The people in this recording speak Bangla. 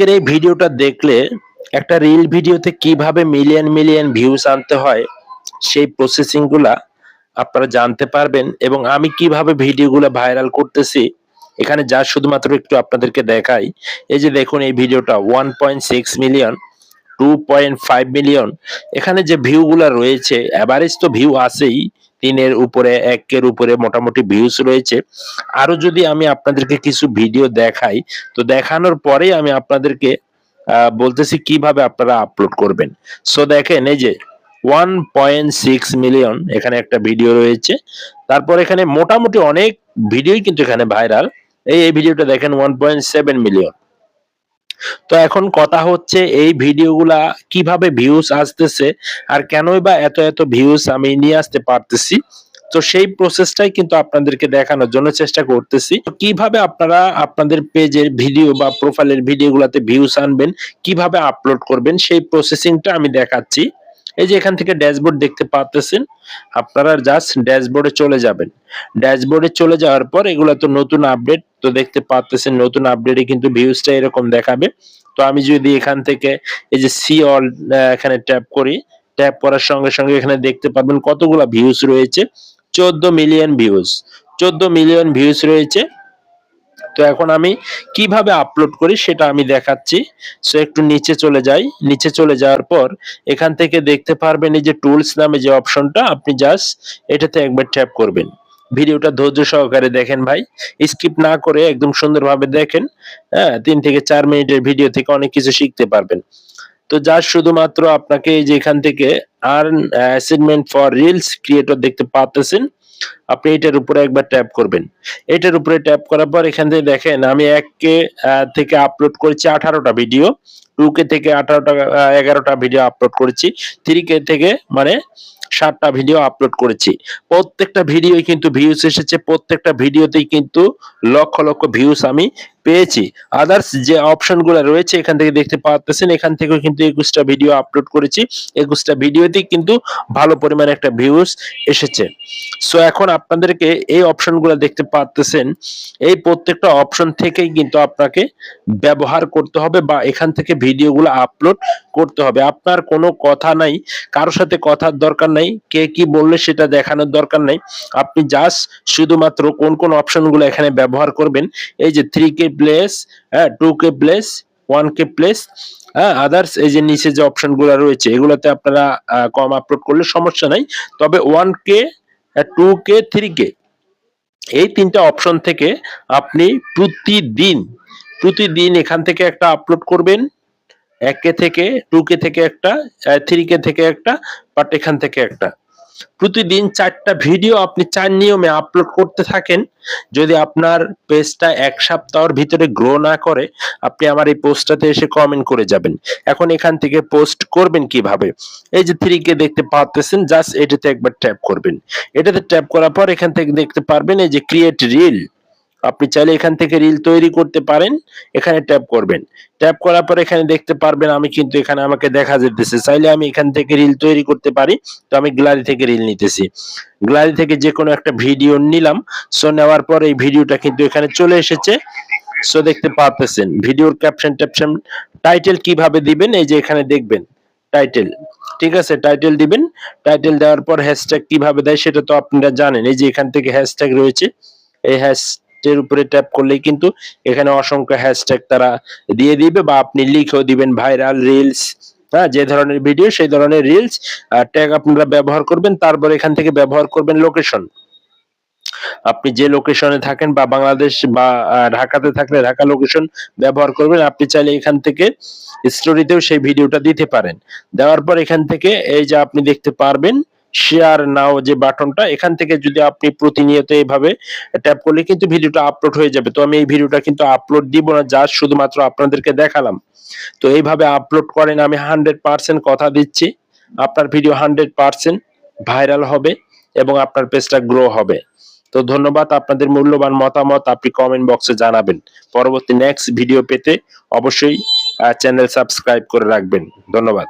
আজকের এই ভিডিওটা দেখলে একটা রিল ভিডিওতে কীভাবে মিলিয়ন মিলিয়ন ভিউজ আনতে হয়, সেই প্রসেসিংগুলা আপনারা জানতে পারবেন এবং আমি কীভাবে ভিডিওগুলো ভাইরাল করতেছি, এখানে যা শুধুমাত্র একটু আপনাদেরকে দেখাই। এই যে দেখুন এই ভিডিওটা one point six million two point five million এখানে যে ভিউগুলো রয়েছে অ্যাভারেজ তো ভিউ আছেই তিনের উপরে, একের উপরে মোটামুটি ভিউজ রয়েছে। আরও যদি আমি আপনাদেরকে কিছু ভিডিও দেখাই, তো দেখানোর পরেই আমি আপনাদেরকে বলতেছি কীভাবে আপনারা আপলোড করবেন। সো দেখেন এই যে ওয়ান পয়েন্ট সিক্স মিলিয়ন এখানে একটা ভিডিও রয়েছে। তারপর এখানে মোটামুটি অনেক ভিডিওই কিন্তু এখানে ভাইরাল এই ভিডিওটা দেখেন ওয়ান পয়েন্ট সেভেন মিলিয়ন তো এখন কথা হচ্ছে এই ভিডিওগুলা কীভাবে ভিউজ আসতেছে আর কেনই বা এত এত ভিউজ আমি নিয়ে আসতে পারতেছি। তো সেই প্রসেসটাই কিন্তু আপনাদেরকে দেখানোর জন্য চেষ্টা করতেছি। কীভাবে আপনারা আপনাদের পেজের ভিডিও বা প্রোফাইলের ভিডিওগুলোতে ভিউজ আনবেন, কীভাবে আপলোড করবেন, সেই প্রসেসিংটা আমি দেখাচ্ছি। এই যে এখান থেকে ড্যাশবোর্ড দেখতে পাচ্ছেন আপনারা জাস্ট ড্যাশবোর্ডে চলে যাবেন। ড্যাশবোর্ডে চলে যাওয়ার পর এগুলো তো নতুন আপডেট, তো দেখতে পাচ্ছেন নতুন আপডেটে কিন্তু ভিউজটা এরকম দেখাবে। তো আমি যদি এখান থেকে এই যে সি অল এখানে ট্যাপ করি ট্যাপ করার সঙ্গে সঙ্গে এখানে দেখতে পাবেন কতগুলা ভিউজ রয়েছে। চোদ্দ মিলিয়ন ভিউজ চোদ্দ মিলিয়ন ভিউজ রয়েছে। তো এখন আমি কীভাবে আপলোড করি সেটা আমি দেখাচ্ছি। সো একটু নিচে চলে যাই। নিচে চলে যাওয়ার পর এখান থেকে দেখতে পারবেন এই যে টুলস নামে যে অপশনটা আপনি জাস্ট এটাতে একবার ট্যাপ করবেন। ভিডিওটা ধৈর্য সহকারে দেখেন ভাই। স্কিপ না করে একদম সুন্দরভাবে দেখেন। হ্যাঁ তিন থেকে চার মিনিটের ভিডিও থেকে অনেক কিছু শিখতে পারবেন। তো যা শুধুমাত্র আপনাকে এই যে এখান থেকে earn assignment for reels creator দেখতে পাচ্ছেন আপনি এটার উপরে একবার ট্যাপ করবেন। এটার উপরে ট্যাপ করার পর এখান থেকে দেখেন, আমি এক কে থেকে আপলোড করেছি আঠারোটা ভিডিও টু কে থেকে আঠারোটা এগারোটা ভিডিও আপলোড করেছি থ্রি কে থেকে মানে সাতটা ভিডিও আপলোড করেছি। প্রত্যেকটা ভিডিও কিন্তু ভিউস এসেছে, প্রত্যেকটা ভিডিওতেই কিন্তু লক্ষ লক্ষ ভিউস আমি পেয়েছি। আদার্স যে অপশনগুলো রয়েছে এখান থেকে দেখতে পাচ্ছেন এখান থেকেও কিন্তু একুশটা ভিডিও আপলোড করেছি। একুশটা ভিডিওতেই কিন্তু ভালো পরিমাণে একটা ভিউজ এসেছে। সো এখন আপনাদেরকে এই অপশনগুলো দেখতে পাচ্ছেন এই প্রত্যেকটা অপশন থেকেই কিন্তু আপনাকে ব্যবহার করতে হবে বা এখান থেকে ভিডিওগুলো আপলোড করতে হবে। আপনার কোনো কথা নাই, কারোর সাথে কথার দরকার নাই, কে কি বললে সেটা দেখানোর দরকার নাই। আপনি জাস্ট শুধুমাত্র কোন কোন অপশনগুলো এখানে ব্যবহার করবেন। এই যে থ্রি কে প্লেস হ্যাঁ two K place one K place হ্যাঁ আদার্স এই যে নিচে যে অপশনগুলো রয়েছে, এগুলোতে আপনারা কম আপলোড করলে সমস্যা নাই। তবে one K two K three K, এই তিনটা অপশন থেকে আপনি প্রতিদিন প্রতিদিন এখান থেকে একটা আপলোড করবেন। এক কে থেকে টু কে থেকে একটা থ্রি কে থেকে একটা বাট এখান থেকে একটা। প্রতিদিন চারটা ভিডিও আপনি চার নিয়মে আপলোড করতে থাকেন। যদি আপনার পেজটা এক সপ্তাহের ভিতরে গ্রো না করে, আপনি আমার এই পোস্টটাতে এসে কমেন্ট করে যাবেন। এখন এখান থেকে পোস্ট করবেন কীভাবে? এই যে থ্রি কে দেখতে পাচ্ছেন জাস্ট এটাতে একবার ট্যাপ করবেন। এটাতে ট্যাপ করার পর এখান থেকে দেখতে পারবেন এই যে ক্রিয়েট রিল আপনি চাইলে এখান থেকে রিল তৈরি করতে পারেন, এখানে ট্যাপ করবেন। ট্যাপ করার পর এখানে দেখতে পারবেন আমি কিন্তু এখানে আমাকে দেখা যেতেছে। চাইলে আমি এখান থেকে রিল তৈরি করতে পারি, তো আমি গ্যালারি থেকে রিল নিতেছি। গ্যালারি থেকে যে কোনো একটা ভিডিও নিলাম সো নেওয়ার পর এই ভিডিওটা কিন্তু এখানে চলে এসেছে। সো দেখতে পাচ্ছেন ভিডিওর ক্যাপশন ট্যাপশন টাইটেল কীভাবে দিবেন, এই যে এখানে দেখবেন টাইটেল ঠিক আছে? টাইটেল দিবেন টাইটেল দেওয়ার পর হ্যাশট্যাগ কীভাবে দেয় সেটা তো আপনারা জানেন। এই যে এখান থেকে হ্যাশট্যাগ রয়েছে, এই হ্যাশট্যাগ উপরে ট্যাপ করলেই কিন্তু এখানে অসংখ্য হ্যাশট্যাগ তারা দিয়ে দিবে বা আপনি লিখেও দিবেন ভাইরাল রিলস হ্যাঁ যে ধরনের ভিডিও সেই ধরনের রিলস ট্যাগ আপনারা ব্যবহার করবেন, তারপর এখান থেকে ব্যবহার করবেন লোকেশন আপনি যে লোকেশনে থাকেন বা বাংলাদেশ বা ঢাকাতে থাকলে ঢাকা লোকেশন ব্যবহার করবেন, আপনি চাইলে এখান থেকে স্টোরিতেও সেই ভিডিওটা দিতে পারেন। দেওয়ার পর এখান থেকে এই যে আপনি দেখতে পারবেন শেয়ার নাও যে বাটনটা, এখান থেকে যদি আপনি প্রতিনিয়ত এইভাবে ট্যাপ করলে কিন্তু ভিডিওটা আপলোড হয়ে যাবে। তো আমি এই ভিডিওটা কিন্তু আপলোড দিব না জাস্ট শুধুমাত্র আপনাদেরকে দেখালাম। তো এইভাবে আপলোড করেন, আমি হান্ড্রেড পার্সেন্ট কথা দিচ্ছি। আপনার ভিডিও হান্ড্রেড পার্সেন্ট ভাইরাল হবে এবং আপনার পেজটা গ্রো হবে। তো ধন্যবাদ, আপনাদের মূল্যবান মতামত আপনি কমেন্ট বক্সে জানাবেন। পরবর্তী নেক্সট ভিডিও পেতে অবশ্যই চ্যানেল সাবস্ক্রাইব করে রাখবেন। ধন্যবাদ।